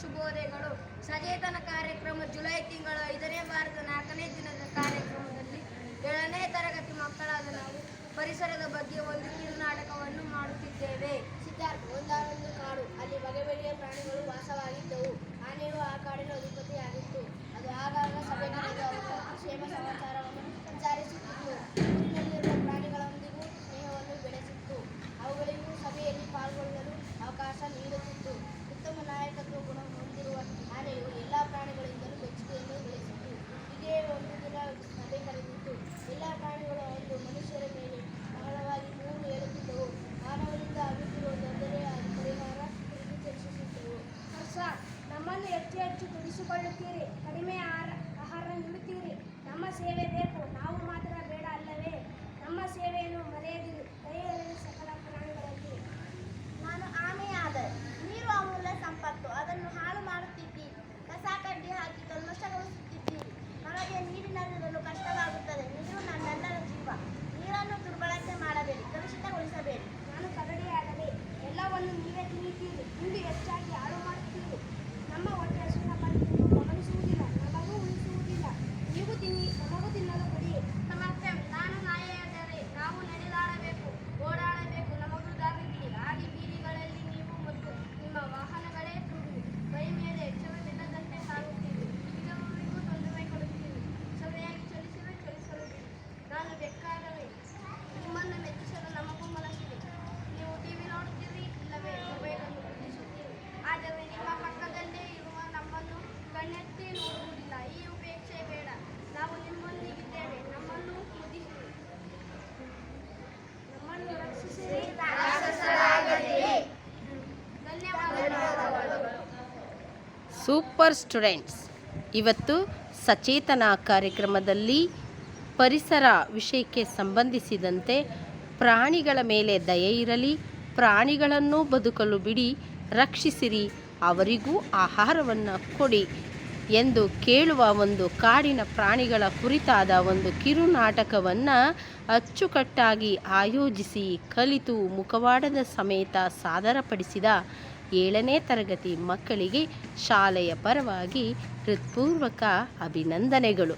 ಶುಭೋದಯಗಳು ಸಚೇತನ ಕಾರ್ಯಕ್ರಮ ಜುಲೈ ತಿಂಗಳ ಐದನೇ ವಾರದ ನಾಲ್ಕನೇ ದಿನದ ಹೆಚ್ಚು ಹೆಚ್ಚು ಕಡಿಮೆ ಆಹಾರ ಆಹಾರ ನೀಡುತ್ತೀರಿ. ನಮ್ಮ ಸೇವೆ ಬೇಕು ನಾವು ಮಾತ್ರ ಬೇಡ ಅಲ್ಲವೇ? ಸೂಪರ್ ಸ್ಟೂಡೆಂಟ್ಸ್, ಇವತ್ತು ಸಚೇತನ ಕಾರ್ಯಕ್ರಮದಲ್ಲಿ ಪರಿಸರ ವಿಷಯಕ್ಕೆ ಸಂಬಂಧಿಸಿದಂತೆ ಪ್ರಾಣಿಗಳ ಮೇಲೆ ದಯೆ ಇರಲಿ, ಪ್ರಾಣಿಗಳನ್ನು ಬದುಕಲು ಬಿಡಿ, ರಕ್ಷಿಸಿರಿ, ಅವರಿಗೂ ಆಹಾರವನ್ನು ಕೊಡಿ ಎಂದು ಕೇಳುವ ಒಂದು ಕಾಡಿನ ಪ್ರಾಣಿಗಳ ಕುರಿತಾದ ಒಂದು ಕಿರುನಾಟಕವನ್ನು ಅಚ್ಚುಕಟ್ಟಾಗಿ ಆಯೋಜಿಸಿ ಕಲಿತು ಮುಖವಾಡದ ಸಮೇತ ಸಾದರಪಡಿಸಿದ ಏಳನೇ ತರಗತಿ ಮಕ್ಕಳಿಗೆ ಶಾಲೆಯ ಪರವಾಗಿ ಹೃತ್ಪೂರ್ವಕ ಅಭಿನಂದನೆಗಳು.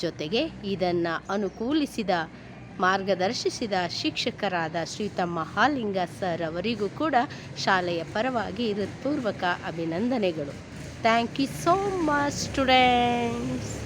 ಜೊತೆಗೆ ಇದನ್ನು ಅನುಕೂಲಿಸಿದ, ಮಾರ್ಗದರ್ಶಿಸಿದ ಶಿಕ್ಷಕರಾದ ಶ್ರೀತ ಮಹಾಲಿಂಗ ಸರ್ ಅವರಿಗೂ ಕೂಡ ಶಾಲೆಯ ಪರವಾಗಿ ಹೃತ್ಪೂರ್ವಕ ಅಭಿನಂದನೆಗಳು. Thank you so much students.